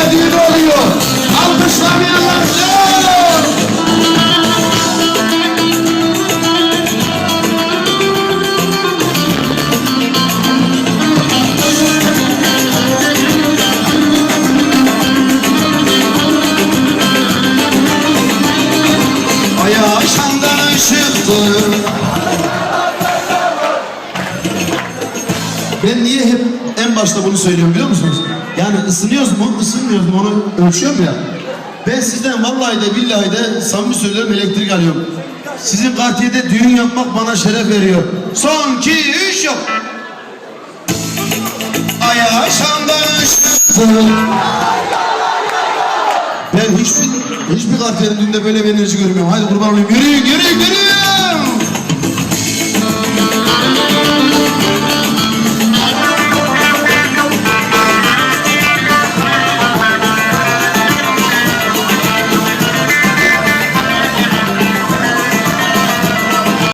tane düğün oluyor. Alkışlamayanlar Ayağı Ben niye hep en başta bunu söylüyorum biliyor musunuz? Yani ısınıyoruz mu? Isınmıyoruz mu? Onu ölçüyorum ya. Ben sizden vallahi de billahi de samimi söylüyorum elektrik alıyorum. Sizin Kartiye'de düğün yapmak bana şeref veriyor. Son iki üç yok. Ay aşağıda Ben hiçbir hiçbir Kartiye'nin düğünde böyle bir enerji görmüyorum. Hadi kurban olayım. Yürüyün yürüyün yürüyün.